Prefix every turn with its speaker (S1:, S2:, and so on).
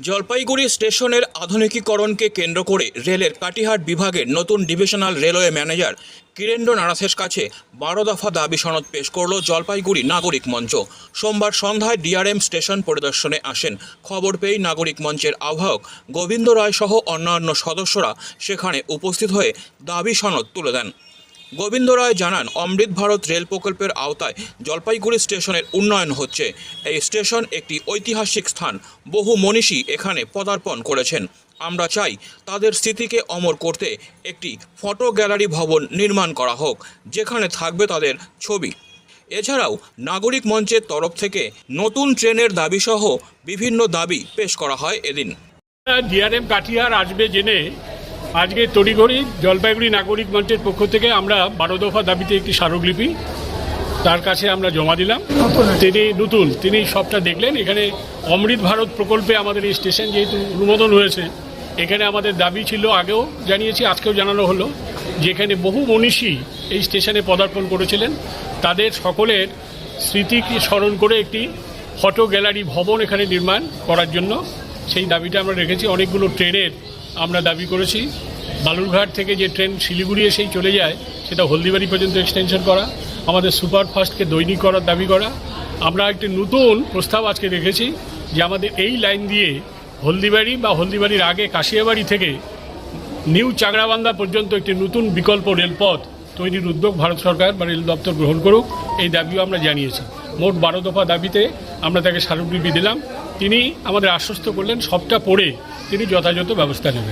S1: জলপাইগুড়ি স্টেশনের আধুনিকীকরণকে কেন্দ্র করে রেলের কাটিহাট বিভাগের নতুন ডিভিশনাল রেলওয়ে ম্যানেজার কিরেন্দ্র নারাসের কাছে বারো দফা দাবি সনদ পেশ করল জলপাইগুড়ি নাগরিক মঞ্চ। সোমবার সন্ধ্যায় ডিআরএম স্টেশন পরিদর্শনে আসেন। খবর পেয়ে নাগরিক মঞ্চের আহ্বায়ক গোবিন্দ রায় সহ অন্যান্য সদস্যরা সেখানে উপস্থিত হয়ে দাবি সনদ তুলে দেন। গোবিন্দ রায় জানান, অমৃত ভারত রেল প্রকল্পের আওতায় জলপাইগুড়ি স্টেশনের উন্নয়ন হচ্ছে। এই স্টেশন একটি ঐতিহাসিক স্থান। বহু মনীষী এখানে পদার্পণ করেছেন। আমরা চাই তাদের স্মৃতিকে অমর করতে একটি ফটো গ্যালারি ভবন নির্মাণ করা হোক, যেখানে থাকবে তাদের ছবি। এছাড়াও নাগরিক মঞ্চের তরফ থেকে নতুন ট্রেনের দাবিসহ বিভিন্ন দাবি পেশ করা হয় এদিন।
S2: ডিআরএম কাঠিয়ার আসবে জেনে আজকে তড়িঘড়ি জলপাইগুড়ি নাগরিক মঞ্চের পক্ষ থেকে আমরা বারো দফা দাবিতে একটি স্মারকলিপি, তার কাছে আমরা জমা দিলাম। তিনি নতুন, তিনি সবটা দেখলেন। এখানে অমৃত ভারত প্রকল্পে আমাদের এই স্টেশন যেহেতু অনুমোদন হয়েছে, এখানে আমাদের দাবি ছিল, আগেও জানিয়েছি, আজকেও জানানো হলো যে এখানে বহু মনীষী এই স্টেশনে পদার্পণ করেছিলেন। তাদের সকলের স্মৃতিকে স্মরণ করে একটি ফটো গ্যালারি ভবন এখানে নির্মাণ করার জন্য সেই দাবিটা আমরা রেখেছি। অনেকগুলো ট্রেনের আমরা দাবি করেছি। বালুরঘাট থেকে যে ট্রেন শিলিগুড়ি এসেই চলে যায়, সেটা হলদিবাড়ি পর্যন্ত এক্সটেনশন করা, আমাদের সুপারফাস্টকে দৈনিক করার দাবি করা। আমরা একটি নতুন প্রস্তাব আজকে রেখেছি যে আমাদের এই লাইন দিয়ে হলদিবাড়ি বা হলদিবাড়ির আগে কাশিয়াবাড়ি থেকে নিউ চাগড়াবান্ধা পর্যন্ত একটি নতুন বিকল্প রেলপথ তৈরির উদ্যোগ ভারত সরকার বা রেল দপ্তর গ্রহণ করুক, এই দাবিও আমরা জানিয়েছি। মোট বারো দফা দাবিতে আমরা তাকে স্মারকলিপি দিলাম। তিনি আমাদের আশ্বস্ত করলেন সবটা পড়ে তিনি যথাযথ ব্যবস্থা নেবেন।